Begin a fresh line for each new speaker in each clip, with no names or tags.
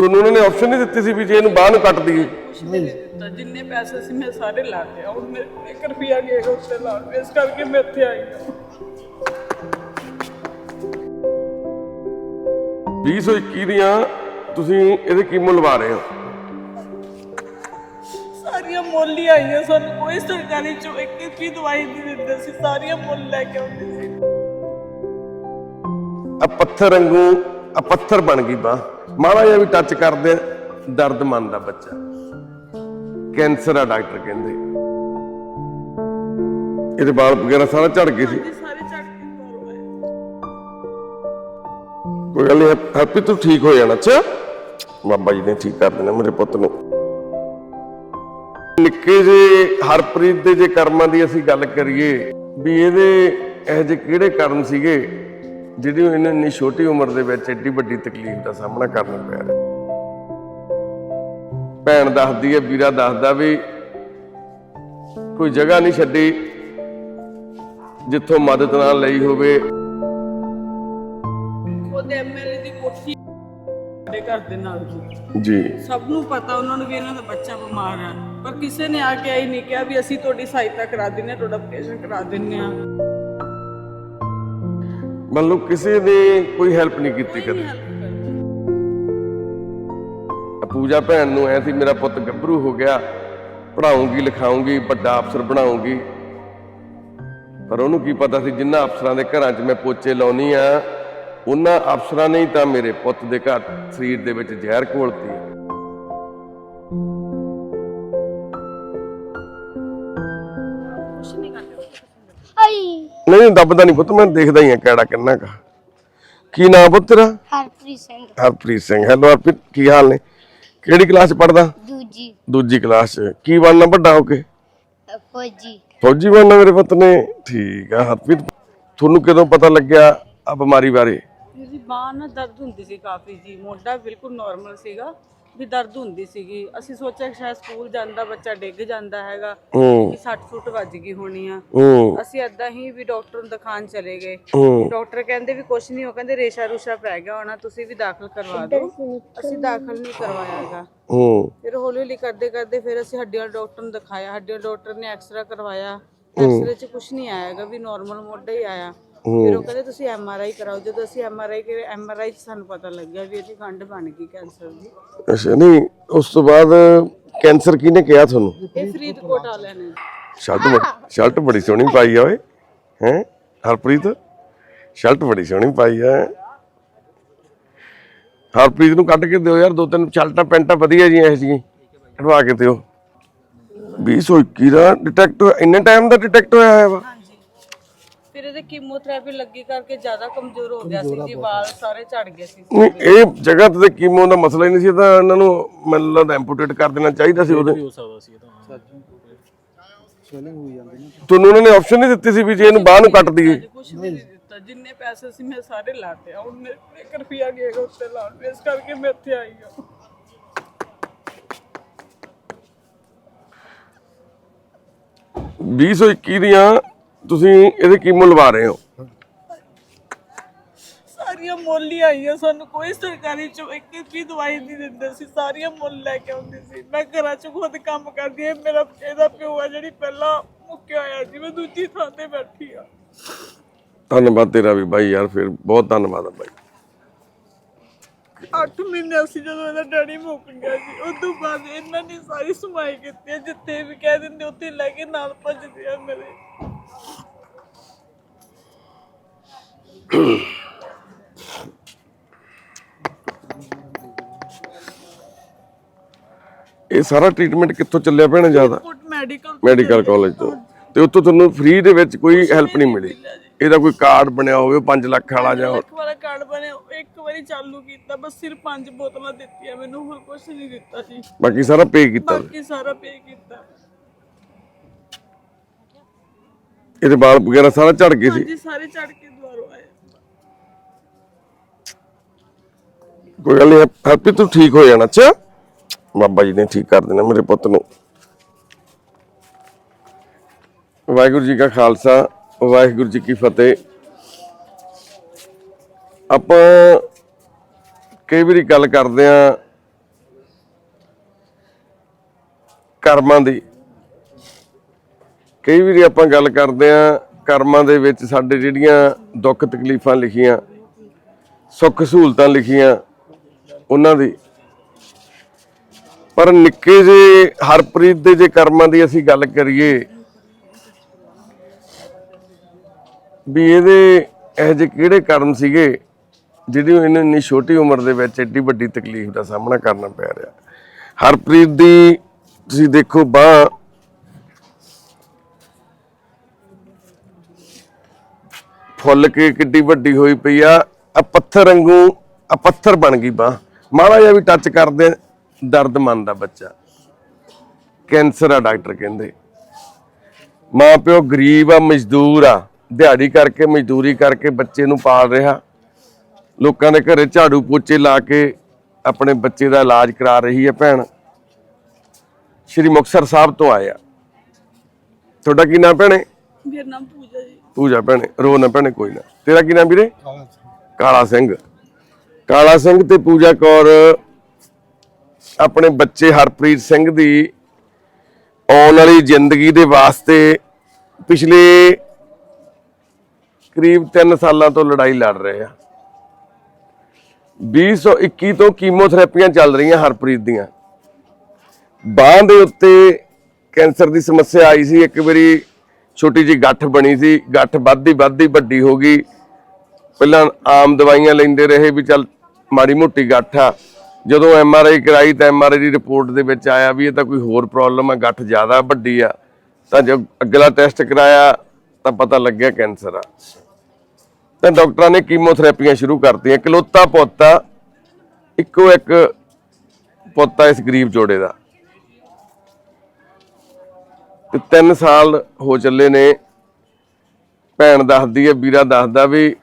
ਤੁਹਾਨੂੰ ਉਹਨਾਂ ਨੇ ਆਪਸ਼ਨ ਨਹੀਂ ਦਿੱਤੀ ਸੀ ਵੀ ਜੇ ਇਹਨੂੰ ਬਾਹਰ ਨੂੰ ਕੱਟ ਦਈਏ।
ਕੁਛ ਵੀ ਨਹੀਂ। ਦਿੱਤਾ ਜਿੰਨੇ ਪੈਸੇ ਸੀ ਮੈਂ ਸਾਰੇ ਲਾ ਲਏ। ਹੁਣ ਮੇਰੇ ਕੋਲ 1 ਰੁਪਿਆ ਨਹੀਂ ਹੈਗਾ ਉੱਤੇ ਲਾਉਣ ਨੂੰ, ਇਸ ਕਰਕੇ ਮੈਂ ਇੱਥੇ ਆਈ ਹਾਂ।
2021 ਦੀਆਂ ਤੁਸੀਂ ਇਹਦੇ ਕੀ ਮੁੱਲ ਲਵਾ ਰਹੇ ਹੋ?
ਸਾਰੀਆਂ ਮੁੱਲ ਹੀ ਆਈਆਂ ਸਾਨੂੰ। ਕੋਈ ਸਰਕਾਰੀ ਚੋਂ ਇੱਕ ਇੱਕ ਵੀ ਦਵਾਈ ਨਹੀਂ ਦਿੰਦੇ ਸੀ। ਸਾਰੀਆਂ ਮੁੱਲ ਲੈ ਕੇ ਆਉਂਦੇ ਸੀ।
ਆ ਪੱਥਰ ਵਾਂਗੂ ਆ ਪੱਥਰ ਬਣ ਗਈ ਬਾਹ। ਮਾੜਾ ਜਿਹਾ ਵੀ ਟੱਚ ਕਰਦੇ ਦਰਦ ਮੰਨਦਾ ਬੱਚਾ। ਕੈਂਸਰ ਆ ਡਾਕਟਰ ਕਹਿੰਦੇ। ਇਹਦੇ ਵਾਲ ਵਗੈਰਾ ਸਾਰਾ ਝੜ ਗਏ ਸੀ।
ਜੀ ਸਾਰੇ ਕੇ
ਕੋਈ ਗੱਲ ਨਹੀਂ ਹੈਪੀ ਤੂੰ ਠੀਕ ਹੋ ਜਾਣਾ ਅੱਛਾ? ਬਾਬਾ ਜੀ ਨੇ ਠੀਕ ਕਰ ਦੇਣਾ ਮੇਰੇ ਪੁੱਤ ਨੂੰ। ਨਿੱਕੇ ਜੇ ਹਰਪ੍ਰੀਤ ਦੇ ਜੇ ਕਰਮਾਂ ਦੀ ਅਸੀਂ ਗੱਲ ਕਰੀਏ ਵੀ ਇਹਦੇ ਇਹ ਜਿਹੇ ਕਿਹੜੇ ਕਰਮ ਸੀਗੇ? ਜਿਹੜੀ ਇਹਨੇ ਇੰਨੀ ਛੋਟੀ ਉਮਰ ਦੇ ਵਿੱਚ ਐਡੀ ਵੱਡੀ ਤਕਲੀਫ ਦਾ ਸਾਹਮਣਾ ਕਰਨਾ ਪਿਆ ਰਿਹਾ। ਭੈਣ ਦੱਸਦੀ ਹੈ ਵੀਰਾ ਦੱਸਦਾ ਵੀ ਕੋਈ ਜਗ੍ਹਾ ਨਹੀਂ ਛੱਡੀ ਜਿੱਥੋਂ ਮਦਦ ਨਾ ਲਈ ਹੋਵੇ।
ਉਹਦੇ ਐਮਐਲਏ ਦੀ ਕੋਠੀ ਸਾਡੇ ਘਰ ਦੇ ਨਾਲ ਜੀ। ਸਭ ਨੂੰ ਪਤਾ ਉਹਨਾਂ ਨੂੰ ਵੀ ਇਹਨਾਂ ਦਾ ਬੱਚਾ ਬਿਮਾਰ ਹੈ ਪਰ ਕਿਸੇ ਨੇ ਆ ਕੇ ਆਈ ਨਹੀਂ ਕਿਹਾ ਵੀ ਅਸੀਂ ਤੁਹਾਡੀ ਸਹਾਇਤਾ ਕਰਾ ਦਿੰਨੇ ਤੁਹਾਡਾ ਆਪਰੇਸ਼ਨ ਕਰਾ ਦਿੰਨੇ ਆ
ਮੰਨ ਲਓ ਕਿਸੇ ਨੇ ਕੋਈ ਹੈਲਪ ਨਹੀਂ ਕੀਤੀ ਕਦੇ। ਪੂਜਾ ਭੈਣ ਨੂੰ ਐ ਸੀ ਮੇਰਾ ਪੁੱਤ ਗੱਭਰੂ ਹੋ ਗਿਆ ਪੜਾਉਂਗੀ ਲਿਖਾਉਂਗੀ ਵੱਡਾ ਅਫਸਰ ਬਣਾਉਂਗੀ। ਪਰ ਉਹਨੂੰ ਕੀ ਪਤਾ ਸੀ ਜਿੰਨਾ ਅਫਸਰਾਂ ਦੇ ਘਰਾਂ 'ਚ ਮੈਂ ਪੋਚੇ ਲਾਉਣੀ ਆ ਉਹਨਾਂ ਅਫਸਰਾਂ ਨੇ ਹੀ ਤਾਂ ਮੇਰੇ ਪੁੱਤ ਦੇ ਘਰ ਸਰੀਰ ਦੇ ਵਿੱਚ ਜ਼ਹਿਰ ਘੋਲਤੀ ਨਹੀਂ ਦੱਬਦਾ ਨਹੀਂ ਪੁੱਤ ਮੈਂ ਦੇਖਦਾ ਹੀ ਆ ਕਿਹੜਾ ਕਿੰਨਾ ਕਾ। ਕੀ ਨਾਮ ਪੁੱਤ ਤੇਰਾ?
ਹਰਪ੍ਰੀਤ ਸਿੰਘ।
ਹਰਪ੍ਰੀਤ ਸਿੰਘ। ਹੈਲੋ ਹਰਪ੍ਰੀਤ ਕੀ ਹਾਲ ਨੇ? ਕਿਹੜੀ ਕਲਾਸ 'ਚ ਪੜਦਾ
ਦੂਜੀ।
ਦੂਜੀ ਕਲਾਸ 'ਚ। ਕੀ ਬਣਨਾ ਵੱਡਾ ਹੋ ਕੇ?
ਫੌਜੀ।
ਫੌਜੀ ਬਣਨਾ ਮੇਰੇ ਪੁੱਤ ਨੇ? ਠੀਕ ਆ ਹਰਪ੍ਰੀਤ ਤੁਹਾਨੂੰ ਕਦੋਂ ਪਤਾ ਲੱਗਿਆ ਆ ਬਿਮਾਰੀ ਬਾਰੇ?
ਮੇਰੀ ਬਾਂਹ ਨਾ ਦਰਦ ਹੁੰਦੀ ਸੀ ਕਾਫੀ ਜੀ ਮੋਢਾ ਬਿਲਕੁਲ ਨਾਰਮਲ ਸੀਗਾ। ਵੀ ਦਰਦ ਹੁੰਦੀ ਸੀਗੀ। ਅਸੀਂ ਸੋਚਿਆ ਕਿ ਸ਼ਾਇਦ ਸਕੂਲ ਜਾਂਦਾ ਬੱਚਾ ਡਿੱਗ ਜਾਂਦਾ ਹੈਗਾ ਕਿ ਸੱਟ ਸੁੱਟ ਵੱਜ ਗਈ ਹੋਣੀ ਆ। ਅਸੀਂ ਏਦਾਂ ਹੀ ਵੀ ਡਾਕਟਰ ਨੂੰ ਦਿਖਾਣ ਚਲੇ ਗਏ। ਡਾਕਟਰ ਕਹਿੰਦੇ ਵੀ ਕੁਛ ਨਹੀਂ ਹੋ ਕਹਿੰਦੇ ਰੇਸ਼ਾ ਰੂਸ਼ਾ ਪੈ ਗਿਆ ਹੋਣਾ ਤੁਸੀਂ ਵੀ ਦਾਖਲ ਕਰਵਾ ਦਿਓ। ਅਸੀਂ ਦਾਖਲ ਨਹੀਂ ਕਰਵਾਇਆਗਾ ਫਿਰ ਹੌਲੀ ਹੌਲੀ ਕਰਦੇ ਕਰਦੇ ਫਿਰ ਅਸੀਂ ਹੱਡੀਆਂ ਵਾਲੇ ਡਾਕਟਰ ਨੂੰ ਦਿਖਾਇਆ। ਹੱਡੀਆਂ ਡਾਕਟਰ ਨੇ ਐਕਸਰਾ ਕਰਵਾਇਆ। ਐਕਸਰੇ 'ਚ ਕੁਝ ਨਹੀਂ ਆਇਆਗਾ ਵੀ ਨਾਰਮਲ ਮੋਢਾ ਹੀ ਆਇਆ। ਫਿਰ ਉਹ ਕਹਿੰਦੇ ਤੁਸੀਂ ਐਮ ਆਰ ਆਈ ਕਰਾਓ। ਜਦੋਂ ਅਸੀਂ ਐਮ ਆਰ ਆਈ ਕਰੇ ਐਮ ਆਰ ਆਈ ਸਾਨੂੰ ਪਤਾ ਲੱਗਿਆ ਵੀ ਇਹਦੀ ਗੰਢ ਬਣ ਗਈ ਕੈਂਸਰ ਦੀ।
ਅੱਛਾ ਨਹੀਂ ਉਸ ਤੋਂ ਬਾਅਦ ਕੈਂਸਰ ਕਿਹਨੇ ਕਿਹਾ ਤੁਹਾਨੂੰ?
ਇਹ ਫਰੀਦਕੋਟ ਵਾਲਿਆਂ ਨੇ।
ਸ਼ਰਟ ਬੜੀ ਸ਼ਰਟ ਬੜੀ ਸੋਹਣੀ ਪਾਈ ਆ ਓਏ ਹੈ ਹਰਪ੍ਰੀਤ? ਸ਼ਰਟ ਬੜੀ ਸੋਹਣੀ ਪਾਈ ਆ। ਹਰਪ੍ਰੀਤ ਨੂੰ ਕੱਢ ਕੇ ਦਿਓ ਯਾਰ ਦੋ ਤਿੰਨ ਸ਼ਰਟਾਂ ਪੈਂਟਾਂ ਵਧੀਆ ਜੀਆਂ ਇਹ ਜੀ ਕਢਵਾ ਕੇ ਦਿਓ। 2021 ਦਾ ਡਿਟੈਕਟ ਇੰਨੇ ਟਾਈਮ ਦਾ ਡਿਟੈਕਟ ਹੋਇਆ ਹੋਇਆ ਵਾ?
ਫਿਰ ਇਹਦੇ ਕੀਮੋਥੈਰੇਪੀ ਲੱਗੀ ਕਰਕੇ ਜ਼ਿਆਦਾ ਕਮਜ਼ੋਰ ਹੋ ਗਿਆ ਸੀ ਜੀ ਵਾਲ ਸਾਰੇ ਝੜ ਗਏ ਸੀ
ਨਹੀਂ ਇਹ ਜਗ੍ਹਾ ਤੇ ਕੀਮੋ ਦਾ ਮਸਲਾ ਹੀ ਨਹੀਂ ਸੀ ਇਹ ਤਾਂ ਇਹਨਾਂ ਨੂੰ ਮੈਨੂੰ ਲੱਗਦਾ ਐਂਪੂਟੇਟ ਕਰ ਦੇਣਾ ਚਾਹੀਦਾ ਸੀ ਉਹਦੇ। ਤੁਹਾਨੂੰ ਉਹਨਾਂ ਨੇ ਆਪਸ਼ਨ ਨਹੀਂ ਦਿੱਤੀ ਸੀ ਵੀ ਜੇ ਇਹਨੂੰ ਬਾਹਰ ਨੂੰ ਕੱਟ ਦਈਏ।
ਕੁਝ ਵੀ ਨਹੀਂ ਦਿੱਤਾ। ਜਿੰਨੇ ਪੈਸੇ ਸੀ ਮੈਂ ਸਾਰੇ ਲਾ ਲਏ ਹੁਣ ਮੇਰੇ ਕੋਲ 1 ਰੁਪਿਆ ਹੈਗਾ ਉੱਤੇ ਲਾਉਣ ਇਸ ਕਰਕੇ ਮੈਂ ਇੱਥੇ ਆਈ ਹਾਂ।
2021 ਦੀਆਂ ਤੁਸੀਂ ਇਹਦੇ ਕੀ ਮੁੱਲ ਲਵਾ ਰਹੇ ਹੋ?
ਸਾਰੀਆਂ ਮੁੱਲ ਹੀ ਆਈਆਂ ਸਾਨੂੰ ਕੋਈ ਸਰਕਾਰੀ ਚੋਂ ਇੱਕ ਇੱਕ ਵੀ ਦਵਾਈ ਨਹੀਂ ਦਿੰਦੇ ਸੀ ਸਾਰੀਆਂ ਮੁੱਲ ਲੈ ਕੇ ਆਉਂਦੇ ਸੀ। ਮੈਂ ਘਰਾਂ 'ਚ ਖੁਦ ਕੰਮ ਕਰਦੀ ਹਾਂ ਮੇਰਾ ਇਹਦਾ ਪਿਓ ਆ ਜਿਹੜੀ ਪਹਿਲਾਂ ਮੁੱਕਿਆ ਹੋਇਆ ਸੀ ਮੈਂ ਦੂਜੀ ਥਾਂ ਤੇ ਬੈਠੀ ਆ
ਧੰਨਵਾਦ ਤੇਰਾ ਵੀ ਬਾਈ ਯਾਰ ਫਿਰ ਬਹੁਤ ਧੰਨਵਾਦ ਆ ਬਾਈ।
8 ਮਹੀਨੇ ਅਸੀਂ ਜਦੋਂ ਇਹਦਾ ਡੈਡੀ ਮੁੱਕ ਗਿਆ ਸੀ ਉਸ ਤੋਂ ਬਾਅਦ ਇਹਨਾਂ ਨੇ ਸਾਰੀ ਸਮਾਈ ਕੀਤੀ ਹੈ ਜਿੱਥੇ ਵੀ ਕਹਿ ਦਿੰਦੇ ਉੱਥੇ ਲੈ ਕੇ ਨਾਲ ਭੱਜਦੇ ਆ ਮੇਰੇ।
ਇਹ ਸਾਰਾ ਟ੍ਰੀਟਮੈਂਟ ਕਿੱਥੋਂ ਚੱਲਿਆ ਪੈਣਾ ਜ਼ਿਆਦਾ?
ਕੋਟ ਮੈਡੀਕਲ
ਮੈਡੀਕਲ ਕਾਲਜ ਤੋਂ। ਤੇ ਉੱਥੋਂ ਤੁਹਾਨੂੰ ਫ੍ਰੀ ਦੇ ਵਿੱਚ ਕੋਈ ਹੈਲਪ ਨਹੀਂ ਮਿਲੀ। ਇਹਦਾ ਕੋਈ ਕਾਰਡ ਬਣਿਆ ਹੋਵੇ 5 ਲੱਖ ਵਾਲਾ ਜਾਂ
ਇੱਕ ਵਾਰ ਕਾਰਡ ਬਣਿਆ ਇੱਕ ਵਾਰੀ ਚਾਲੂ ਕੀਤਾ ਬਸ ਸਿਰਫ ਪੰਜ ਬੋਤਲਾਂ ਦਿੱਤੀਆਂ ਮੈਨੂੰ ਹੋਰ ਕੁਝ ਨਹੀਂ ਦਿੱਤਾ ਸੀ
ਬਾਕੀ ਸਾਰਾ ਪੇ ਕੀਤਾ।
ਬਾਕੀ ਸਾਰਾ ਪੇ ਕੀਤਾ।
ਇਹਦੇ ਵਾਲ ਵਗੈਰਾ ਸਾਰਾ ਝੜ ਗਏ ਸੀ।
ਹਾਂਜੀ ਸਾਰੇ ਝੜ ਕੇ ਦੁਆਰੋਂ ਆਏ।
ਕੋਈ ਗੱਲ ਨਹੀਂ ਠੀਕ ਹੋ ਜਾਣਾ ਅੱਛਾ? ਬਾਬਾ ਜੀ ਨੇ ਠੀਕ ਕਰ ਦੇਣਾ ਮੇਰੇ ਪੁੱਤ ਨੂੰ। ਵਾਹਿਗੁਰੂ ਜੀ ਕਾ ਖਾਲਸਾ ਵਾਹਿਗੁਰੂ ਜੀ ਕੀ ਫਤਿਹ। ਆਪਾਂ ਕਈ ਵਾਰੀ ਗੱਲ ਕਰਦੇ ਆ ਕਰਮਾਂ ਦੀ। ਕਈ ਵਾਰੀ ਆਪਾਂ ਗੱਲ ਕਰਦੇ ਆ ਕਰਮਾਂ ਦੇ ਵਿੱਚ ਸਾਡੇ ਜਿਹੜੀਆਂ ਦੁੱਖ ਤਕਲੀਫਾਂ ਲਿਖੀਆਂ, ਸੁੱਖ ਸਹੂਲਤਾਂ ਲਿਖੀਆਂ, ਉਹਨਾਂ ਦੀ। ਪਰ ਨਿੱਕੇ ਜੇ ਹਰਪ੍ਰੀਤ ਦੇ ਜੇ ਕਰਮਾਂ ਦੀ ਅਸੀਂ ਗੱਲ ਕਰੀਏ, ਵੀ ਇਹਦੇ ਇਹ ਜਿਹੇ ਕਿਹੜੇ ਕਰਮ ਸੀਗੇ ਜਿਹੜੀ ਇਹਨੂੰ ਇੰਨੀ ਛੋਟੀ ਉਮਰ ਦੇ ਵਿੱਚ ਐਡੀ ਵੱਡੀ ਤਕਲੀਫ ਦਾ ਸਾਹਮਣਾ ਕਰਨਾ ਪੈ ਰਿਹਾ। ਹਰਪ੍ਰੀਤ ਦੀ ਤੁਸੀਂ ਦੇਖੋ ਬਾਹ ਫੁੱਲ ਕੇ ਕਿੱਡੀ ਵੱਡੀ ਹੋਈ ਪਈ ਆ। ਆ ਪੱਥਰ ਵਾਂਗੂ ਆ ਪੱਥਰ ਬਣ ਗਈ ਬਾਹ। ਮਾੜਾ ਜਿਹਾ ਵੀ ਟੱਚ ਕਰਦੇ, ਦਰਦ ਮੰਨਦਾ ਬੱਚਾ। ਕੈਂਸਰ ਆ ਡਾਕਟਰ ਕਹਿੰਦੇ। ਮਾਂ ਪਿਓ ਗਰੀਬ ਆ, ਮਜ਼ਦੂਰ ਆ। ਦਿਹਾੜੀ ਕਰਕੇ, ਮਜ਼ਦੂਰੀ ਕਰਕੇ ਬੱਚੇ ਨੂੰ ਪਾਲ ਰਿਹਾ। ਲੋਕਾਂ ਦੇ ਘਰੇ ਝਾੜੂ ਪੋਚੇ ਲਾ ਕੇ ਆਪਣੇ ਬੱਚੇ ਦਾ ਇਲਾਜ ਕਰਾ ਰਹੀ ਹੈ ਭੈਣ। ਸ਼੍ਰੀ ਮੁਕਤਸਰ ਸਾਹਿਬ ਤੋਂ ਆਇਆ। ਤੁਹਾਡਾ ਕੀ ਨਾਮ ਭੈਣੇ?
ਮੇਰਾ ਨਾਮ ਪੂਜਾ ਜੀ
ਭੈਣੇ, ਰੋ ਨਾ ਭੈਣੇ ਕੋਈ ਨਾ। ਤੇਰਾ ਕੀ ਨਾਮ ਵੀਰੇ? ਕਾਲਾ ਸਿੰਘ। ਕਾਲਾ ਸਿੰਘ ਤੇ ਪੂਜਾ ਕੌਰ, ਆਪਣੇ ਬੱਚੇ ਹਰਪ੍ਰੀਤ ਸਿੰਘ ਦੀ ਆਉਣ ਵਾਲੀ ਜ਼ਿੰਦਗੀ ਦੇ ਵਾਸਤੇ ਪਿਛਲੇ ਕਰੀਬ 3 ਸਾਲਾਂ ਤੋਂ ਲੜਾਈ ਲੜ ਰਹੇ ਆ। 2021 ਤੋਂ ਕੀਮੋਥੈਰੇਪੀਆਂ ਚੱਲ ਰਹੀਆਂ ਹਰਪ੍ਰੀਤ ਦੀਆਂ। ਬਾਂਹ ਦੇ ਉੱਤੇ ਕੈਂਸਰ ਦੀ ਸਮੱਸਿਆ ਆਈ ਸੀ, ਇੱਕ ਵਾਰੀ ਛੋਟੀ ਜੀ ਗੱਠ ਬਣੀ ਸੀ, ਗੱਠ ਵੱਧਦੀ ਵੱਧਦੀ ਵੱਡੀ ਹੋ ਗਈ। ਪਹਿਲਾਂ ਆਮ ਦਵਾਈਆਂ ਲੈਂਦੇ ਰਹੇ ਵੀ ਚੱਲ ਮਾੜੀ ਮੋਟੀ ਗੱਠ ਆ। ਜਦੋਂ ਐਮ ਆਰ ਆਈ ਕਰਾਈ ਤਾਂ ਐਮ ਆਰ ਆਈ ਦੀ ਰਿਪੋਰਟ ਦੇ ਵਿੱਚ ਆਇਆ ਵੀ ਇਹ ਤਾਂ ਕੋਈ ਹੋਰ ਪ੍ਰੋਬਲਮ ਆ, ਗੱਠ ਜ਼ਿਆਦਾ ਵੱਡੀ ਆ। ਤਾਂ ਜਦ ਅਗਲਾ ਟੈਸਟ ਕਰਾਇਆ ਤਾਂ ਪਤਾ ਲੱਗਿਆ ਕੈਂਸਰ ਆ। ਤਾਂ ਡਾਕਟਰਾਂ ਨੇ ਕੀਮੋਥੈਰੇਪੀਆਂ ਸ਼ੁਰੂ ਕਰਤੀਆਂ। ਇਕਲੌਤਾ ਪੁੱਤ ਆ, ਇੱਕੋ ਇੱਕ ਪੁੱਤ ਆ ਇਸ ਗਰੀਬ ਜੋੜੇ ਦਾ। ਤੇ 3 ਸਾਲ ਹੋ ਚੱਲੇ ਨੇ। ਭੈਣ ਦੱਸਦੀ ਹੈ, ਵੀਰਾ ਦੱਸਦਾ ਵੀ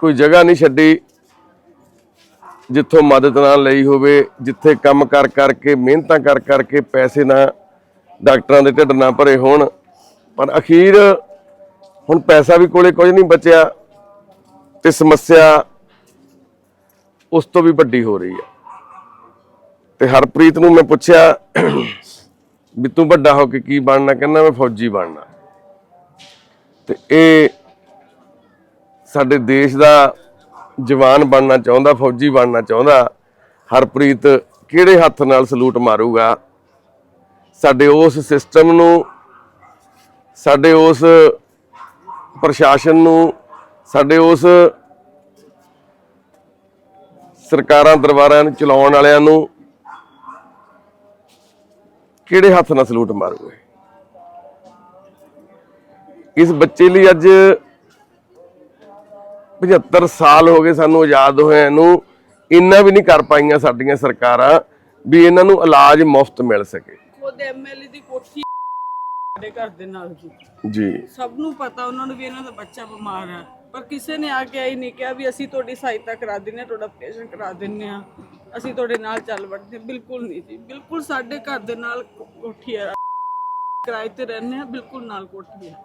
ਕੋਈ ਜਗ੍ਹਾ ਨਹੀਂ ਛੱਡੀ ਜਿੱਥੋਂ ਮਦਦ ਨਾ ਲਈ ਹੋਵੇ, ਜਿੱਥੇ ਕੰਮ ਕਰ ਕਰਕੇ, ਮਿਹਨਤਾਂ ਕਰ ਕਰਕੇ ਪੈਸੇ ਨਾ ਡਾਕਟਰਾਂ ਦੇ ਢਿੱਡ ਨਾ ਭਰੇ ਹੋਣ। ਪਰ ਅਖੀਰ ਹੁਣ ਪੈਸਾ ਵੀ ਕੋਲੇ ਕੁਝ ਨਹੀਂ ਬਚਿਆ ਤੇ ਸਮੱਸਿਆ ਉਸ ਤੋਂ ਵੀ ਵੱਡੀ ਹੋ ਰਹੀ ਹੈ। ਤੇ ਹਰਪ੍ਰੀਤ ਨੂੰ ਮੈਂ ਪੁੱਛਿਆ ਵੀ ਤੂੰ ਵੱਡਾ ਹੋ ਕੇ ਕੀ ਬਣਨਾ, ਕਹਿੰਦਾ ਮੈਂ ਫੌਜੀ ਬਣਨਾ। ਤੇ ਇਹ ਸਾਡੇ ਦੇਸ਼ ਦਾ ਜਵਾਨ ਬਣਨਾ ਚਾਹੁੰਦਾ, ਫੌਜੀ ਬਣਨਾ ਚਾਹੁੰਦਾ, ਹਰਪ੍ਰੀਤ ਕਿਹੜੇ ਹੱਥ ਨਾਲ ਸਲੂਟ ਮਾਰੂਗਾ? ਸਾਡੇ ਉਸ ਸਿਸਟਮ ਨੂੰ, ਸਾਡੇ ਉਸ ਪ੍ਰਸ਼ਾਸਨ ਨੂੰ, ਸਾਡੇ ਉਸ ਸਰਕਾਰਾਂ ਦਰਬਾਰਾਂ ਨੂੰ ਚਲਾਉਣ ਵਾਲਿਆਂ ਨੂੰ ਕਿਹੜੇ ਹੱਥ ਨਾਲ ਸਲੂਟ ਮਾਰੂਗੇ? ਇਸ ਬੱਚੇ ਲਈ ਅੱਜ 75 ਸਾਲ ਹੋ ਗਏ ਸਾਨੂੰ ਆਜ਼ਾਦ ਹੋਇਆਂ ਨੂੰ ਇੰਨਾ ਵੀ ਨਹੀਂ ਕਰ ਪਾਈਆਂ ਸਾਡੀਆਂ ਸਰਕਾਰਾਂ ਵੀ ਇਹਨਾਂ ਨੂੰ ਇਲਾਜ ਮੁਫਤ ਮਿਲ ਸਕੇ।
ਖੁਦ ਐਮਐਲਏ ਦੀ ਕੋਠੀ ਸਾਡੇ ਘਰ ਦੇ ਨਾਲ ਜੀ।
ਜੀ।
ਸਭ ਨੂੰ ਪਤਾ ਉਹਨਾਂ ਨੂੰ ਵੀ ਇਹਨਾਂ ਦਾ ਬੱਚਾ ਬਿਮਾਰ ਹੈ ਪਰ ਕਿਸੇ ਨੇ ਆ ਕੇ ਇਹ ਨਹੀਂ ਕਿਹਾ ਵੀ ਅਸੀਂ ਤੁਹਾਡੀ ਸਹਾਇਤਾ ਕਰਾ ਦਿੰਨੇ ਆ ਤੁਹਾਡਾ ਆਪਰੇਸ਼ਨ ਕਰਾ ਦਿੰਨੇ ਆ ਅਸੀਂ ਤੁਹਾਡੇ ਨਾਲ ਚੱਲ ਵੜਦੇ ਬਿਲਕੁਲ ਨਹੀਂ ਜੀ। ਬਿਲਕੁਲ ਸਾਡੇ ਘਰ ਦੇ ਨਾਲ ਕੋਠੀ ਹੈ। ਕਿਰਾਏ ਤੇ ਰਹਿੰਦੇ ਆ ਬਿਲਕੁਲ ਨਾਲ ਕੋਠੀ ਹੈ।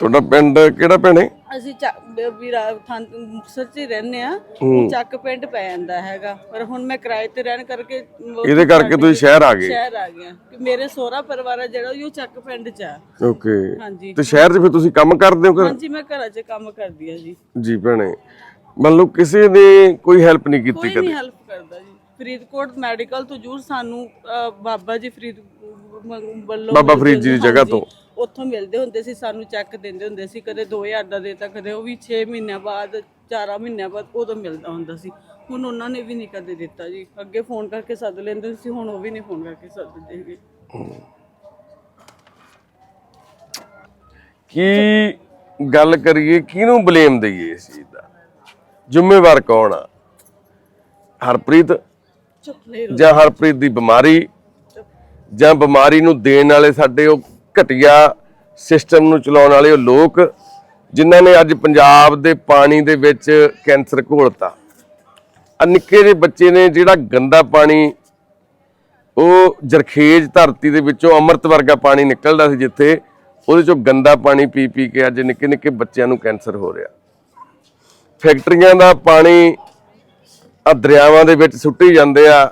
ਤੁਹਾਡਾ ਪਿੰਡ ਕਿਹੜਾ ਭੈਣੇ
ਅਸੀਂ ਚੱਕ- ਵੀਰਾ ਥਾਂ ਮੁਕਤਸਰ 'ਚ ਹੀ ਰਹਿੰਦੇ ਆ ਚੱਕ ਪਿੰਡ ਪੈ ਜਾਂਦਾ ਹੈਗਾ। ਪਰ ਹੁਣ ਮੈਂ ਕਿਰਾਏ ਤੇ ਰਹਿਣ ਕਰਕੇ ਉਹ
ਇਹਦੇ ਕਰਕੇ ਤੁਸੀਂ ਸ਼ਹਿਰ ਆ ਗਏ?
ਸ਼ਹਿਰ ਆ ਗਿਆ ਕਿ ਮੇਰੇ ਸਹੁਰਾ ਪਰਿਵਾਰ ਆ ਜਿਹੜਾ ਉਹ ਚੱਕ ਪਿੰਡ 'ਚ ਆ।
ਓਕੇ।
ਹਾਂਜੀ।
ਤੇ ਸ਼ਹਿਰ 'ਚ ਫਿਰ ਤੁਸੀਂ ਕੰਮ ਕਰਦੇ ਹੋ ਕਿ
ਹਾਂਜੀ ਮੈਂ ਘਰਾਂ 'ਚ ਕੰਮ ਕਰਦੀ ਆ ਜੀ।
ਜੀ ਭੈਣੇ ਮੰਨ ਲਓ ਕਿਸੇ ਨੇ ਕੋਈ ਹੈਲਪ ਨਹੀਂ ਕੀਤੀ
ਕੋਈ
ਕਦੇ?
ਨਹੀਂ ਹੈਲਪ ਕਰਦਾ ਜੀ। ਫਰੀਦਕੋਟ ਮੈਡੀਕਲ ਤੋਂ ਜੂਰ ਸਾਨੂੰ ਅਹ, ਬਾਬਾ ਜੀ ਫਰੀਦ ਮ- ਵੱਲੋਂ
ਬਾਬਾ ਫਰੀਦ ਜੀ ਦੀ ਜਗ੍ਹਾ
ਹਾਂਜੀ,
ਤੋਂ।
ਉੱਥੋਂ ਮਿਲਦੇ ਹੁੰਦੇ ਸੀ ਸਾਨੂੰ ਚੈੱਕ ਦਿੰਦੇ ਹੁੰਦੇ ਸੀ। ਕਦੇ 2000 ਦਾ ਦੇਤਾ ਕਦੇ ਉਹ ਵੀ 6 ਮਹੀਨਿਆਂ ਬਾਅਦ 4 ਮਹੀਨਿਆਂ ਬਾਅਦ ਉਦੋਂ ਮਿਲਦਾ ਹੁੰਦਾ ਸੀ। ਹੁਣ ਉਹਨਾਂ ਨੇ ਵੀ ਨਹੀਂ ਕਦੇ ਦਿੱਤਾ ਜੀ। ਅੱਗੇ ਫੋਨ ਕਰਕੇ ਸੱਦ ਲੈਂਦੇ ਸੀ ਹੁਣ ਉਹ ਵੀ ਨਹੀਂ ਫੋਨ ਕਰਕੇ ਸੱਦਦੇ ਹੈਗੇ।
ਕੀ ਗੱਲ ਕਰੀਏ ਕਿਹਨੂੰ ਬਲੇਮ ਦਈਏ ਇਸ ਚੀਜ਼ ਦਾ? ਜ਼ਿੰਮੇਵਾਰ ਕੌਣ ਆ? ਹਰਪ੍ਰੀਤ ਜਾਂ ਹਰਪ੍ਰੀਤ ਦੀ ਬਿਮਾਰੀ? ਜਾਂ ਬਿਮਾਰੀ ਨੂੰ ਦੇਣ ਵਾਲੇ ਸਾਡੇ ਉਹ ਘਟੀਆ ਸਿਸਟਮ ਨੂੰ ਚਲਾਉਣ ਵਾਲੇ ਉਹ ਲੋਕ ਜਿਨ੍ਹਾਂ ਨੇ ਅੱਜ ਪੰਜਾਬ ਦੇ ਪਾਣੀ ਦੇ ਵਿੱਚ ਕੈਂਸਰ ਘੋਲਤਾ। ਆ ਨਿੱਕੇ ਜਿਹੇ ਬੱਚੇ ਨੇ ਜਿਹੜਾ ਗੰਦਾ ਪਾਣੀ, ਉਹ ਜਰਖੇਜ ਧਰਤੀ ਦੇ ਵਿੱਚੋਂ ਅੰਮ੍ਰਿਤ ਵਰਗਾ ਪਾਣੀ ਨਿਕਲਦਾ ਸੀ ਜਿੱਥੇ ਉਹਦੇ ਚੋਂ ਗੰਦਾ ਪਾਣੀ ਪੀ ਪੀ ਕੇ ਅੱਜ ਨਿੱਕੇ ਨਿੱਕੇ ਬੱਚਿਆਂ ਨੂੰ ਕੈਂਸਰ ਹੋ ਰਿਹਾ। ਫੈਕਟਰੀਆਂ ਦਾ ਪਾਣੀ ਆ ਦਰਿਆਵਾਂ ਦੇ ਵਿੱਚ ਸੁੱਟੀ ਜਾਂਦੇ ਆ।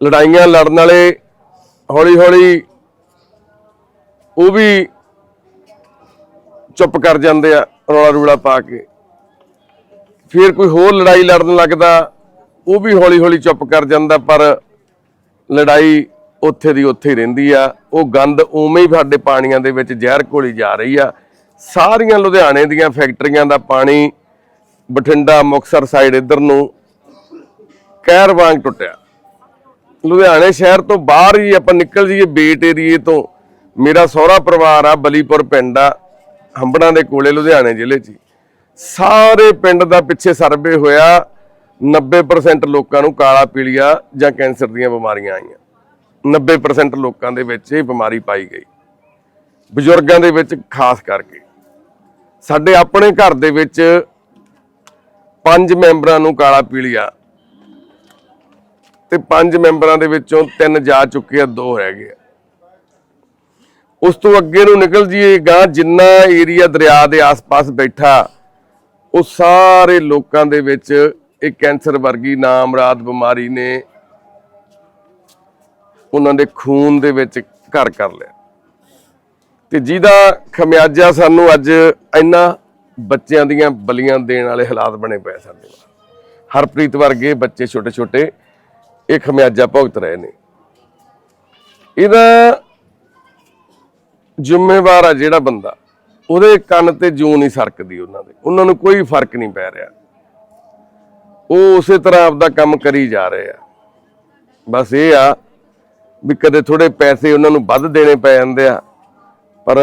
ਲੜਾਈਆਂ ਲੜਨ ਵਾਲੇ ਹੌਲੀ ਹੌਲੀ ਉਹ ਵੀ ਚੁੱਪ ਕਰ ਜਾਂਦੇ ਆ, ਰੌਲਾ ਰੂਲਾ ਪਾ ਕੇ। ਫਿਰ ਕੋਈ ਹੋਰ ਲੜਾਈ ਲੜਨ ਲੱਗਦਾ, ਉਹ ਵੀ ਹੌਲੀ ਹੌਲੀ ਚੁੱਪ ਕਰ ਜਾਂਦਾ, ਪਰ ਲੜਾਈ ਉੱਥੇ ਦੀ ਉੱਥੇ ਹੀ ਰਹਿੰਦੀ ਆ। ਉਹ ਗੰਦ ਉਵੇਂ ਹੀ ਸਾਡੇ ਪਾਣੀਆਂ ਦੇ ਵਿੱਚ ਜ਼ਹਿਰ ਘੋਲੀ ਜਾ ਰਹੀ ਆ। ਸਾਰੀਆਂ ਲੁਧਿਆਣੇ ਦੀਆਂ ਫੈਕਟਰੀਆਂ ਦਾ ਪਾਣੀ ਬਠਿੰਡਾ, ਮੁਕਤਸਰ ਸਾਈਡ ਇੱਧਰ ਨੂੰ ਕਹਿਰ ਵਾਂਗ ਟੁੱਟਿਆ। ਲੁਧਿਆਣੇ ਸ਼ਹਿਰ ਤੋਂ ਬਾਹਰ ਹੀ ਆਪਾਂ ਨਿਕਲ ਜਾਈਏ, ਬੇਟ ਏਰੀਏ ਤੋਂ। ਮੇਰਾ ਸਹੁਰਾ ਪਰਿਵਾਰ ਆ, ਬਲੀਪੁਰ ਪਿੰਡ ਆ, ਹੰਬੜਾਂ ਦੇ ਕੋਲੇ, ਲੁਧਿਆਣੇ ਜ਼ਿਲ੍ਹੇ 'ਚ ਸਾਰੇ ਪਿੰਡ ਦਾ ਪਿੱਛੇ ਸਰਵੇ ਹੋਇਆ 90% ਲੋਕਾਂ ਨੂੰ ਕਾਲਾ ਪੀਲੀਆ ਜਾਂ ਕੈਂਸਰ ਦੀਆਂ ਬਿਮਾਰੀਆਂ ਆਈਆਂ। 90% ਲੋਕਾਂ ਦੇ ਵਿੱਚ ਇਹ ਬਿਮਾਰੀ ਪਾਈ ਗਈ। ਬਜ਼ੁਰਗਾਂ ਦੇ ਵਿੱਚ ਖਾਸ ਕਰਕੇ। ਸਾਡੇ ਆਪਣੇ ਘਰ ਦੇ ਵਿੱਚ ਪੰਜ ਮੈਂਬਰਾਂ ਨੂੰ ਕਾਲਾ ਪੀਲੀਆ ਤੇ ਪੰਜ ਮੈਂਬਰਾਂ ਦੇ ਵਿੱਚੋਂ ਤਿੰਨ ਜਾ ਚੁੱਕੇ ਆ, ਦੋ ਰਹਿ ਗਏ ਆ। ਉਸ ਤੋਂ ਅੱਗੇ ਨੂੰ ਨਿਕਲ ਜੀਏ ਗਾਂ, ਜਿੰਨਾ ਏਰੀਆ ਦਰਿਆ ਦੇ ਆਸ-ਪਾਸ ਬੈਠਾ, ਉਹ ਸਾਰੇ ਲੋਕਾਂ ਦੇ ਵਿੱਚ ਇਹ ਕੈਂਸਰ ਵਰਗੀ ਨਾਮਰਾਦ ਬਿਮਾਰੀ ਨੇ ਉਹਨਾਂ ਦੇ ਖੂਨ ਦੇ ਵਿੱਚ ਘਰ ਕਰ ਲਿਆ। ਤੇ ਜਿਹਦਾ ਖਮਿਆਜਾ ਸਾਨੂੰ ਅੱਜ ਇੰਨਾ ਬੱਚਿਆਂ ਦੀਆਂ ਬਲੀਆਂ ਦੇਣ ਵਾਲੇ ਹਾਲਾਤ ਬਣੇ ਪਏ ਸਾਡੇ ਹਰਪ੍ਰੀਤ ਵਰਗੇ ਬੱਚੇ ਛੋਟੇ ਛੋਟੇ ਇਹ ਖਮਿਆਜਾ ਭੁਗਤ ਰਹੇ ਨੇ। ਇਹਦਾ ਜ਼ਿੰਮੇਵਾਰ ਆ ਜਿਹੜਾ ਬੰਦਾ, ਉਹਦੇ ਕੰਨ ਤੇ ਜੂੰ ਨਹੀਂ ਸਰਕਦੀ ਉਹਨਾਂ ਦੇ, ਉਹਨਾਂ ਨੂੰ ਕੋਈ ਫ਼ਰਕ ਨਹੀਂ ਪੈ ਰਿਹਾ। ਉਹ ਉਸੇ ਤਰ੍ਹਾਂ ਆਪਦਾ ਕੰਮ ਕਰੀ ਜਾ ਰਹੇ ਆ। ਬਸ ਇਹ ਆ ਵੀ ਕਦੇ ਥੋੜੇ ਪੈਸੇ ਉਹਨਾਂ ਨੂੰ ਵੱਧ ਦੇਣੇ ਪੈ ਜਾਂਦੇ ਆ, ਪਰ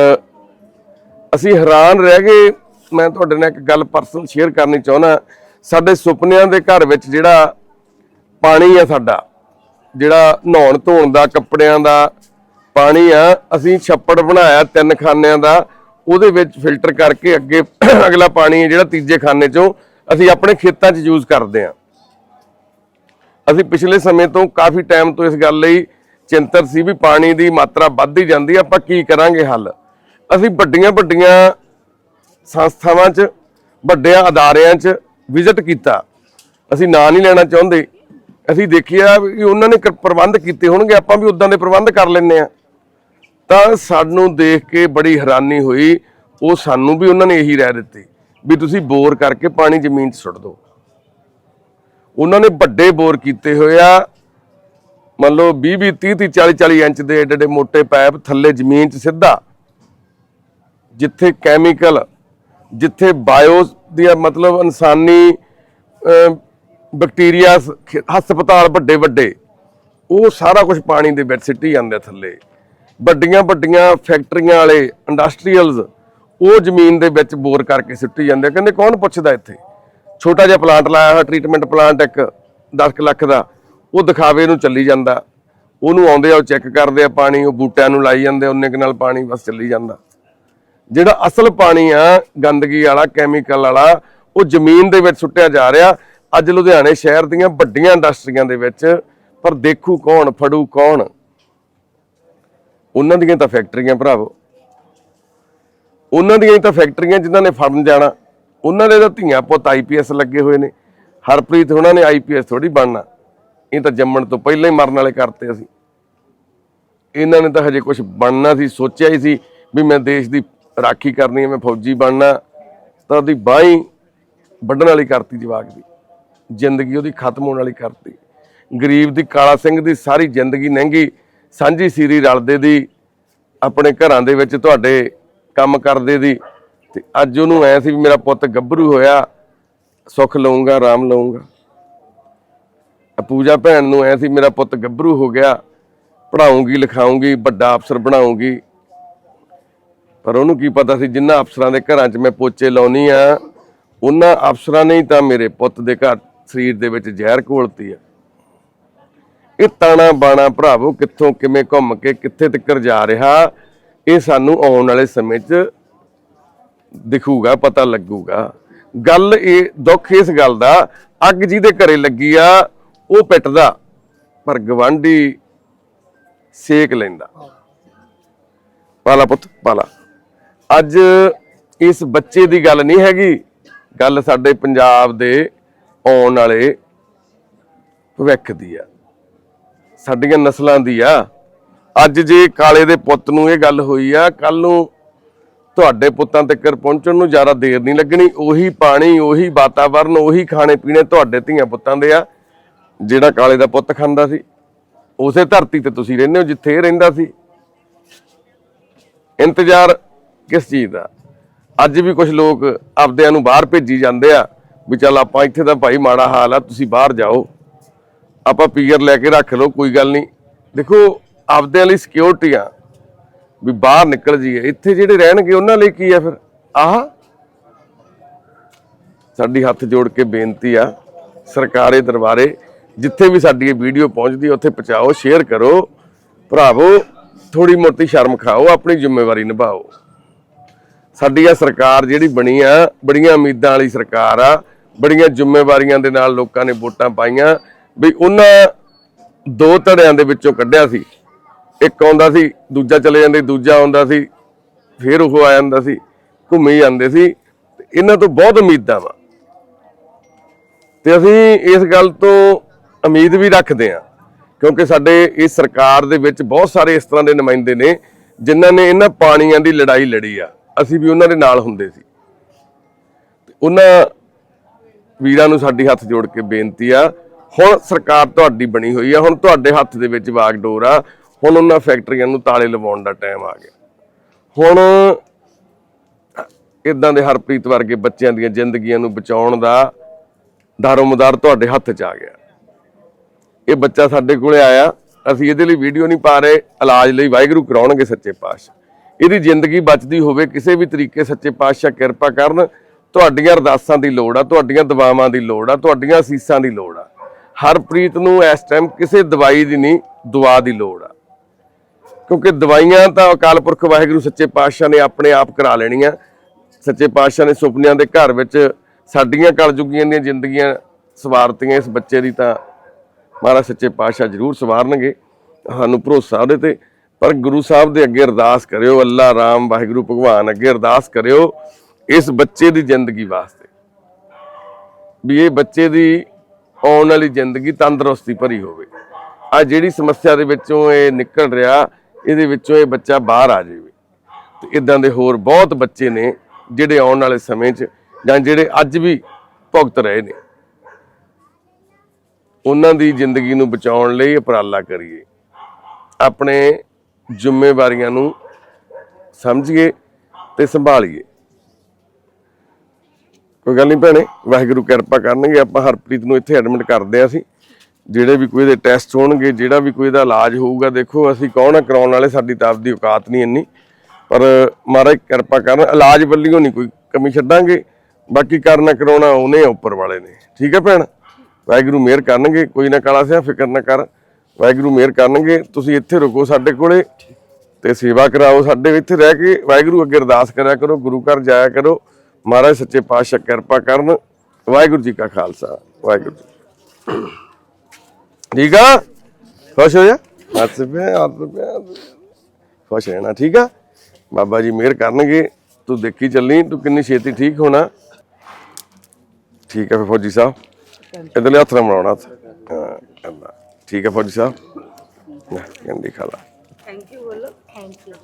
ਅਸੀਂ ਹੈਰਾਨ ਰਹਿ ਗਏ। ਮੈਂ ਤੁਹਾਡੇ ਨਾਲ ਇੱਕ ਗੱਲ ਪਰਸਨਲ ਸ਼ੇਅਰ ਕਰਨੀ ਚਾਹੁੰਦਾ। ਸਾਡੇ ਸੁਪਨਿਆਂ ਦੇ ਘਰ ਵਿੱਚ ਜਿਹੜਾ ਪਾਣੀ ਆ ਸਾਡਾ, ਜਿਹੜਾ ਨਹਾਉਣ ਧੋਣ ਦਾ, ਕੱਪੜਿਆਂ ਦਾ ਪਾਣੀ ਆ, ਅਸੀਂ ਛੱਪੜ ਬਣਾਇਆ ਤਿੰਨ ਖਾਨਿਆਂ ਦਾ, ਉਹਦੇ ਵਿੱਚ ਫਿਲਟਰ ਕਰਕੇ ਅੱਗੇ ਅਗਲਾ ਪਾਣੀ ਹੈ ਜਿਹੜਾ ਤੀਜੇ ਖਾਨੇ ਚੋਂ ਅਸੀਂ ਆਪਣੇ ਖੇਤਾਂ 'ਚ ਯੂਜ਼ ਕਰਦੇ ਆ ਅਸੀਂ ਪਿਛਲੇ ਸਮੇਂ ਤੋਂ ਕਾਫੀ ਟਾਈਮ ਤੋਂ ਇਸ ਗੱਲ ਲਈ ਚਿੰਤਤ ਸੀ ਵੀ ਪਾਣੀ ਦੀ ਮਾਤਰਾ ਵੱਧਦੀ ਜਾਂਦੀ ਆਪਾਂ ਕੀ ਕਰਾਂਗੇ ਹੱਲ? ਅਸੀਂ ਵੱਡੀਆਂ ਵੱਡੀਆਂ ਸੰਸਥਾਵਾਂ 'ਚ, ਵੱਡਿਆਂ ਅਦਾਰਿਆਂ 'ਚ ਵਿਜ਼ਿਟ ਕੀਤਾ। ਅਸੀਂ ਨਾਂ ਨਹੀਂ ਲੈਣਾ ਚਾਹੁੰਦੇ। ਅਸੀਂ ਦੇਖਿਆ ਵੀ ਉਹਨਾਂ ਨੇ ਕ- ਪ੍ਰਬੰਧ ਕੀਤੇ ਹੋਣਗੇ, ਆਪਾਂ ਵੀ ਉਦਾਂ ਦੇ ਪ੍ਰਬੰਧ ਕਰ ਲੈਂਦੇ ਆ ਤਾਂ ਸਾਨੂੰ ਦੇਖ ਕੇ ਬੜੀ ਹੈਰਾਨੀ ਹੋਈ। ਉਹ ਸਾਨੂੰ ਵੀ ਉਹਨਾਂ ਨੇ ਇਹੀ ਰਹਿ ਦਿੱਤੀ ਵੀ ਤੁਸੀਂ ਬੋਰ ਕਰਕੇ ਪਾਣੀ ਜ਼ਮੀਨ 'ਚ ਸੁੱਟ ਦਿਓ। ਉਹਨਾਂ ਨੇ ਵੱਡੇ ਬੋਰ ਕੀਤੇ ਹੋਏ ਆ। ਮੰਨ ਲਓ 20 20 30 30 40 40 ਇੰਚ ਦੇ ਏਡੇ ਏਡੇ ਮੋਟੇ ਪਾਈਪ ਥੱਲੇ ਜ਼ਮੀਨ 'ਚ ਸਿੱਧਾ। ਜਿੱਥੇ ਕੈਮੀਕਲ ਜਿੱਥੇ ਬਾਇਓ ਦੀਆਂ ਮਤਲਬ ਇਨਸਾਨੀ ਅਹ, ਬੈਕਟੀਰੀਆ ਹਸਪਤਾਲ ਵੱਡੇ ਵੱਡੇ ਉਹ ਸਾਰਾ ਕੁਝ ਪਾਣੀ ਦੇ ਵਿੱਚ ਸਿੱਟੀ ਜਾਂਦੇ ਥੱਲੇ। ਵੱਡੀਆਂ ਵੱਡੀਆਂ ਫੈਕਟਰੀਆਂ ਵਾਲੇ ਇੰਡਸਟਰੀਅਲਸ ਉਹ ਜ਼ਮੀਨ ਦੇ ਵਿੱਚ ਬੋਰ ਕਰਕੇ ਸਿੱਟੀ ਜਾਂਦੇ ਆ। ਕਹਿੰਦੇ ਕੌਣ ਪੁੱਛਦਾ ਇੱਥੇ? ਛੋਟਾ ਜਿਹਾ ਪਲਾਂਟ ਲਾਇਆ ਹੋਇਆ ਟ੍ਰੀਟਮੈਂਟ ਪਲਾਂਟ ਇੱਕ 10 ਲੱਖ ਦਾ ਉਹ ਦਿਖਾਵੇ ਨੂੰ ਚੱਲੀ ਜਾਂਦਾ। ਉਹਨੂੰ ਆਉਂਦੇ ਆ ਉਹ ਚੈੱਕ ਕਰਦੇ ਆ ਪਾਣੀ ਉਹ ਬੂਟਿਆਂ ਨੂੰ ਲਾਈ ਜਾਂਦੇ ਆ, ਉਨੇ ਕੁ ਨਾਲ ਪਾਣੀ ਬਸ ਚੱਲੀ ਜਾਂਦਾ। ਜਿਹੜਾ ਅਸਲ ਪਾਣੀ ਆ ਗੰਦਗੀ ਵਾਲਾ ਕੈਮੀਕਲ ਵਾਲਾ ਉਹ ਜ਼ਮੀਨ ਦੇ ਵਿੱਚ ਸੁੱਟਿਆ ਜਾ ਰਿਹਾ। ਅੱਜ ਲੁਧਿਆਣੇ ਸ਼ਹਿਰ ਦੀਆਂ ਵੱਡੀਆਂ ਇੰਡਸਟਰੀਆਂ ਦੇ ਵਿੱਚ ਪਰ ਦੇਖੂ ਕੌਣ ਫੜੂ ਕੌਣ? ਉਹਨਾਂ ਦੀਆਂ ਤਾਂ ਫੈਕਟਰੀਆਂ ਭਰਾਵੋ। ਉਹਨਾਂ ਦੀਆਂ ਹੀ ਤਾਂ ਫੈਕਟਰੀਆਂ ਜਿਨ੍ਹਾਂ ਨੇ ਫੜਨ ਜਾਣਾ। ਉਹਨਾਂ ਦੇ ਤਾਂ ਧੀਆਂ ਪੁੱਤ ਆਈਪੀਐਸ ਲੱਗੇ ਹੋਏ ਨੇ। ਹਰਪ੍ਰੀਤ ਉਹਨਾਂ ਨੇ ਆਈਪੀਐਸ ਥੋੜੀ ਬਣਨਾ। ਇਹ ਤਾਂ ਜੰਮਣ ਤੋਂ ਪਹਿਲਾਂ ਹੀ ਮਰਨ ਵਾਲੇ ਕਰਤੇ ਅਸੀਂ। ਇਹਨਾਂ ਨੇ ਤਾਂ ਹਜੇ ਕੁਝ ਬਣਨਾ ਸੀ, ਸੋਚਿਆ ਹੀ ਸੀ ਵੀ ਮੈਂ ਦੇਸ਼ ਦੀ ਰਾਖੀ ਕਰਨੀ ਹੈ, ਮੈਂ ਫੌਜੀ ਬਣਨਾ। ਤਾਂ ਉਹਦੀ ਬਾਹੀਂ ਵੱਢਣ ਵਾਲੀ ਕਰਤੀ ਜਵਾਕ ਦੀ। ਜ਼ਿੰਦਗੀ ਉਹਦੀ ਖਤਮ ਹੋਣ ਵਾਲੀ ਕਰਤੀ। ਗਰੀਬ ਦੀ, ਕਾਲਾ ਸਿੰਘ ਦੀ ਸਾਰੀ ਜ਼ਿੰਦਗੀ ਲੰਘੀ ਸਾਂਝੀ ਸੀਰੀ ਰਲਦੇ ਦੀ, ਆਪਣੇ ਘਰਾਂ ਦੇ ਵਿੱਚ ਤੁਹਾਡੇ ਕੰਮ ਕਰਦੇ ਦੀ, ਤੇ ਅੱਜ ਉਹਨੂੰ ਐ ਸੀ ਵੀ ਮੇਰਾ ਪੁੱਤ ਗੱਭਰੂ ਹੋਇਆ, ਸੁੱਖ ਲਊਂਗਾ, ਆਰਾਮ ਲਊਂਗਾ। ਪੂਜਾ ਭੈਣ ਨੂੰ ਐ ਸੀ, ਮੇਰਾ ਪੁੱਤ ਗੱਭਰੂ ਹੋ ਗਿਆ ਪੜਾਉਂਗੀ ਲਿਖਾਉਂਗੀ ਵੱਡਾ ਅਫਸਰ ਬਣਾਉਂਗੀ ਪਰ ਉਹਨੂੰ ਕੀ ਪਤਾ ਸੀ, ਜਿੰਨਾ ਅਫਸਰਾਂ ਦੇ ਘਰਾਂ 'ਚ ਮੈਂ ਪੋਚੇ ਲਾਉਣੀ ਆ, ਉਹਨਾਂ ਅਫਸਰਾਂ ਨੇ ਹੀ ਤਾਂ ਮੇਰੇ ਪੁੱਤ ਦੇ ਘਰ ਸਰੀਰ ਦੇ ਵਿੱਚ ਜ਼ਹਿਰ ਘੋਲਤੀ ਆ। ਇਹ ਤਾਣਾ ਬਾਣਾ ਭਰਾਵੋ, ਕਿੱਥੋਂ ਕਿਵੇਂ ਘੁੰਮ ਕੇ ਕਿੱਥੇ ਤੱਕ ਜਾ ਰਿਹਾ, ਇਹ ਸਾਨੂੰ ਆਉਣ ਵਾਲੇ ਸਮੇਂ 'ਚ ਦਿਖੂਗਾ, ਪਤਾ ਲੱਗੂਗਾ। ਗੱਲ ਇਹ, ਦੁੱਖ ਇਸ ਗੱਲ ਦਾ, ਅੱਗ ਜਿਹਦੇ ਘਰੇ ਲੱਗੀ ਆ, ਉਹ ਪਿੱਟਦਾ, ਪਰ ਗਵਾਂਢੀ ਸੇਕ ਲੈਂਦਾ। ਪਾਲਾ ਪੁੱਤ, ਪਾਲਾ। ਅੱਜ ਇਸ ਬੱਚੇ ਦੀ ਗੱਲ ਨਹੀਂ ਹੈਗੀ, ਗੱਲ ਸਾਡੇ ਪੰਜਾਬ ਦੇ ਆਉਣ ਵਾਲੇ ਭਵਿੱਖ ਦੀ ਆ। ਸਾਡੀਆਂ ਨਸਲਾਂ ਦੀ ਆ। ਅੱਜ ਜੇ ਕਾਲੇ ਦੇ ਪੁੱਤ ਨੂੰ ਇਹ ਗੱਲ ਹੋਈ ਆ ਕੱਲ ਨੂੰ ਤੁਹਾਡੇ ਪੁੱਤਾਂ ਤੱਕ ਪਹੁੰਚਣ ਨੂੰ ਜ਼ਿਆਦਾ ਦੇਰ ਨਹੀਂ ਲੱਗਣੀ। ਉਹੀ ਪਾਣੀ, ਉਹੀ ਵਾਤਾਵਰਨ, ਉਹੀ ਖਾਣੇ ਪੀਣੇ ਤੁਹਾਡੇ ਧੀਆਂ ਪੁੱਤਾਂ ਦੇ ਆ, ਜਿਹੜਾ ਕਾਲੇ ਦਾ ਪੁੱਤ ਖਾਂਦਾ ਸੀ। ਉਸੇ ਧਰਤੀ ਤੇ ਤੁਸੀਂ ਰਹਿੰਦੇ ਹੋ ਜਿੱਥੇ ਇਹ ਰਹਿੰਦਾ ਸੀ। ਇੰਤਜ਼ਾਰ ਕਿਸ ਚੀਜ਼ ਦਾ? ਅੱਜ ਵੀ ਕੁਝ ਲੋਕ ਆਪਦਿਆਂ ਨੂੰ ਬਾਹਰ ਭੇਜੀ ਜਾਂਦੇ ਆ, ਵੀ ਚੱਲ ਆਪਾਂ ਇੱਥੇ ਤਾਂ ਭਾਈ ਮਾੜਾ ਹਾਲ ਆ, ਤੁਸੀਂ ਬਾਹਰ ਜਾਓ। ਆਪਾਂ ਪੀਅਰ ਲੈ ਕੇ ਰੱਖ ਲਓ, ਕੋਈ ਗੱਲ ਨਹੀਂ। ਦੇਖੋ, ਆਪਦਿਆਂ ਲਈ ਸਿਕਿਉਰਿਟੀ ਆ ਵੀ ਬਾਹਰ ਨਿਕਲ ਜੀਏ ਇੱਥੇ ਜਿਹੜੇ ਰਹਿਣਗੇ, ਉਹਨਾਂ ਲਈ ਕੀ ਆ ਫਿਰ? ਆਹ ਸਾਡੀ ਹੱਥ ਜੋੜ ਕੇ ਬੇਨਤੀ ਆ, ਸਰਕਾਰੇ ਦਰਬਾਰੇ, ਜਿੱਥੇ ਵੀ ਸਾਡੀ ਇਹ ਵੀਡੀਓ ਪਹੁੰਚਦੀ ਉੱਥੇ ਪਹੁੰਚਾਓ ਸ਼ੇਅਰ ਕਰੋ। ਭਰਾਵੋ ਥੋੜੀ ਮੋਟੀ ਸ਼ਰਮ ਖਾਓ, ਆਪਣੀ ਜ਼ਿੰਮੇਵਾਰੀ ਨਿਭਾਓ। ਸਾਡੀ ਆ ਸਰਕਾਰ ਜਿਹੜੀ ਬਣੀ ਆ, ਬੜੀਆਂ ਉਮੀਦਾਂ ਵਾਲੀ ਸਰਕਾਰ ਆ, ਬੜੀਆਂ ਜ਼ਿੰਮੇਵਾਰੀਆਂ ਦੇ ਨਾਲ ਲੋਕਾਂ ਨੇ ਵੋਟਾਂ ਪਾਈਆਂ। ਵੀ ਉਹਨਾਂ ਦੋ ਧੜਿਆਂ ਦੇ ਵਿੱਚੋਂ ਕੱਢਿਆ ਸੀ। ਇੱਕ ਆਉਂਦਾ ਸੀ, ਦੂਜਾ ਚਲੇ ਜਾਂਦੇ, ਦੂਜਾ ਆਉਂਦਾ ਸੀ, ਫਿਰ ਉਹ ਆ ਜਾਂਦਾ ਸੀ, ਘੁੰਮੀ ਜਾਂਦੇ ਸੀ। ਤੇ ਇਹਨਾਂ ਤੋਂ ਬਹੁਤ ਉਮੀਦਾਂ ਵਾ। ਤੇ ਅਸੀਂ ਇਸ ਗੱਲ ਤੋਂ ਉਮੀਦ ਵੀ ਰੱਖਦੇ ਹਾਂ ਕਿਉਂਕਿ ਸਾਡੇ ਇਸ ਸਰਕਾਰ ਦੇ ਵਿੱਚ ਬਹੁਤ ਸਾਰੇ ਇਸ ਤਰ੍ਹਾਂ ਦੇ ਨੁਮਾਇੰਦੇ ਨੇ, ਜਿਨ੍ਹਾਂ ਨੇ ਇਹਨਾਂ ਪਾਣੀਆਂ ਦੀ ਲੜਾਈ ਲੜੀ ਆ। ਅਸੀਂ ਵੀ ਉਹਨਾਂ ਦੇ ਨਾਲ ਹੁੰਦੇ ਸੀ। ਉਹਨਾਂ ਵੀਰਾਂ ਨੂੰ ਸਾਡੀ ਹੱਥ ਜੋੜ ਕੇ ਬੇਨਤੀ ਆ ਹੁਣ ਸਰਕਾਰ ਤੁਹਾਡੀ ਬਣੀ ਹੋਈ ਆ, ਹੁਣ ਤੁਹਾਡੇ ਹੱਥ ਦੇ ਵਿੱਚ ਵਾਗਡੋਰ ਆ। ਹੁਣ ਉਹਨਾਂ ਫੈਕਟਰੀਆਂ ਨੂੰ ਤਾਲੇ ਲਵਾਉਣ ਦਾ ਟਾਈਮ ਆ ਗਿਆ। ਹੁਣ ਇਦਾਂ ਦੇ ਹਰਪ੍ਰੀਤ ਵਰਗੇ ਬੱਚਿਆਂ ਦੀਆਂ ਜ਼ਿੰਦਗੀਆਂ ਨੂੰ ਬਚਾਉਣ ਦਾ ਦਾਰੋਮਦਾਰ ਤੁਹਾਡੇ ਹੱਥ 'ਚ ਆ ਗਿਆ। ਇਹ ਬੱਚਾ ਸਾਡੇ ਕੋਲੇ ਆਇਆ, ਅਸੀਂ ਇਹਦੇ ਲਈ ਵੀਡੀਓ ਨਹੀਂ ਪਾ ਰਹੇ, ਇਲਾਜ ਲਈ ਵਾਹਿਗੁਰੂ ਕਰਾਉਣਗੇ ਸੱਚੇ ਪਾਤਸ਼ਾਹ। ਇਹਦੀ ਜ਼ਿੰਦਗੀ ਬਚਦੀ ਹੋਵੇ, ਕਿਸੇ ਵੀ ਤਰੀਕੇ ਸੱਚੇ ਪਾਤਸ਼ਾਹ ਕਿਰਪਾ ਕਰਨ, ਤੁਹਾਡੀਆਂ ਅਰਦਾਸਾਂ ਦੀ ਲੋੜ ਆ, ਤੁਹਾਡੀਆਂ ਦੁਆਵਾਂ ਦੀ ਲੋੜ ਆ, ਤੁਹਾਡੀਆਂ ਅਸੀਸਾਂ ਦੀ ਲੋੜ ਆ। ਹਰਪ੍ਰੀਤ ਨੂੰ ਇਸ ਟਾਈਮ ਕਿਸੇ ਦਵਾਈ ਦੀ ਨਹੀਂ, ਦੁਆ ਦੀ ਲੋੜ ਆ। ਕਿਉਂਕਿ ਦਵਾਈਆਂ ਤਾਂ ਅਕਾਲ ਪੁਰਖ ਵਾਹਿਗੁਰੂ ਸੱਚੇ ਪਾਤਸ਼ਾਹ ਨੇ ਆਪਣੇ ਆਪ ਕਰਾ ਲੈਣੀਆਂ। ਸੱਚੇ ਪਾਤਸ਼ਾਹ ਨੇ ਸੁਪਨਿਆਂ ਦੇ ਘਰ ਵਿੱਚ ਸਾਡੀਆਂ ਕਲਯੁਗੀਆਂ ਦੀਆਂ ਜ਼ਿੰਦਗੀਆਂ ਸਵਾਰਤੀਆਂ। ਇਸ ਬੱਚੇ ਦੀ ਤਾਂ ਮਹਾਰਾਜ ਸੱਚੇ ਪਾਤਸ਼ਾਹ ਜ਼ਰੂਰ ਸਵਾਰਨਗੇ। ਸਾਨੂੰ ਭਰੋਸਾ ਉਹਦੇ ਤੇ। ਪਰ ਗੁਰੂ ਸਾਹਿਬ ਦੇ ਅੱਗੇ ਅਰਦਾਸ ਕਰਿਓ, ਅੱਲਾ ਰਾਮ, ਵਾਹਿਗੁਰੂ ਭਗਵਾਨ ਅੱਗੇ ਅਰਦਾਸ ਕਰਿਓ ਇਸ ਬੱਚੇ ਦੀ ਜ਼ਿੰਦਗੀ ਵਾਸਤੇ। ਵੀ ਇਹ ਬੱਚੇ ਦੀ ਆਉਣ ਵਾਲੀ ਜ਼ਿੰਦਗੀ ਤੰਦਰੁਸਤੀ ਭਰੀ ਹੋਵੇ। ਆ ਜਿਹੜੀ ਸਮੱਸਿਆ ਦੇ ਵਿੱਚੋਂ ਇਹ ਨਿਕਲ ਰਿਹਾ, ਇਹਦੇ ਵਿੱਚੋਂ ਇਹ ਬੱਚਾ ਬਾਹਰ ਆ ਜਾਵੇ। ਤੇ ਇਦਾਂ ਦੇ ਹੋਰ ਬਹੁਤ ਬੱਚੇ ਨੇ ਜਿਹੜੇ ਆਉਣ ਵਾਲੇ ਸਮੇਂ 'ਚ ਜਾਂ ਜਿਹੜੇ ਅੱਜ ਵੀ ਭੁਗਤ ਰਹੇ ਨੇ। ਉਹਨਾਂ ਦੀ ਜ਼ਿੰਦਗੀ ਨੂੰ ਬਚਾਉਣ ਲਈ ਉਪਰਾਲਾ ਕਰੀਏ। ਆਪਣੇ ਜ਼ਿੰਮੇਵਾਰੀਆਂ ਨੂੰ ਸਮਝੀਏ ਤੇ ਸੰਭਾਲੀਏ। ਕੋਈ ਗੱਲ ਨਹੀਂ ਭੈਣੇ, ਵਾਹਿਗੁਰੂ ਕਿਰਪਾ ਕਰਨਗੇ, ਆਪਾਂ ਹਰਪ੍ਰੀਤ ਨੂੰ ਇੱਥੇ ਐਡਮਿਟ ਕਰਦੇ ਆ ਅਸੀਂ। ਜਿਹੜੇ ਵੀ ਕੋਈ ਇਹਦੇ ਟੈਸਟ ਹੋਣਗੇ, ਜਿਹੜਾ ਵੀ ਕੋਈ ਇਹਦਾ ਇਲਾਜ ਹੋਊਗਾ, ਦੇਖੋ ਅਸੀਂ ਕੌਣ ਆ, ਕਰਾਉਣ ਵਾਲੇ, ਸਾਡੀ ਤਾਂ ਆਪਦੀ ਔਕਾਤ ਨਹੀਂ ਇੰਨੀ। ਪਰ ਮਹਾਰਾਜ ਕਿਰਪਾ ਕਰਨ, ਇਲਾਜ ਵੱਲੋਂ ਨਹੀਂ ਕੋਈ ਕਮੀ ਛੱਡਾਂਗੇ, ਬਾਕੀ ਕਰਨਾ ਕਰਾਉਣਾ ਉਹਨੇ ਆ ਉੱਪਰ ਵਾਲੇ ਨੇ। ਠੀਕ ਹੈ ਭੈਣ? ਵਾਹਿਗੁਰੂ ਮਿਹਰ ਕਰਨਗੇ, ਕੋਈ ਨਾ ਕਾਲਾ ਸਿਆ, ਫਿਕਰ ਨਾ ਕਰ। ਵਾਹਿਗੁਰੂ ਮਿਹਰ ਕਰਨਗੇ, ਤੁਸੀਂ ਇੱਥੇ ਰੁਕੋ ਸਾਡੇ ਕੋਲੇ ਤੇ ਸੇਵਾ ਕਰਾਓ ਸਾਡੇ ਇੱਥੇ ਰਹਿ ਕੇ। ਵਾਹਿਗੁਰੂ ਅੱਗੇ ਅਰਦਾਸ ਕਰਿਆ ਕਰੋ, ਗੁਰੂ ਘਰ ਜਾਇਆ ਕਰੋ। ਮਹਾਰਾਜ ਸੱਚੇ ਪਾਤਸ਼ਾਹ ਕਿਰਪਾ ਕਰਨ। ਵਾਹਿਗੁਰੂ ਜੀ ਕਾ ਖਾਲਸਾ ਵਾਹਿਗੁਰੂ ਠੀਕ ਆ? ਖੁਸ਼ ਹੋ ਜਾ? ਹੱਸ ਪਿਆ ਹੱਸ ਪਿਆ। ਖੁਸ਼ ਰਹਿਣਾ ਠੀਕ ਆ? ਬਾਬਾ ਜੀ ਮਿਹਰ ਕਰਨਗੇ। ਤੂੰ ਦੇਖੀ ਚੱਲੀ ਤੂੰ ਕਿੰਨੀ ਛੇਤੀ ਠੀਕ ਹੋਣਾ। ਠੀਕ ਹੈ ਫਿਰ ਫੌਜੀ ਸਾਹਿਬ। ਇਧਰਲੇ ਹੱਥ ਨਾਲ ਬਣਾਉਣਾ ਹੱਥ। ਹਾਂ ਠੀਕ ਹੈ ਫੌਜੀ ਸਾਹਿਬ। ਕਹਿੰਦੀ ਖਾਲਾ
ਥੈਂਕ ਯੂ ਬੋਲੋ।
Thank you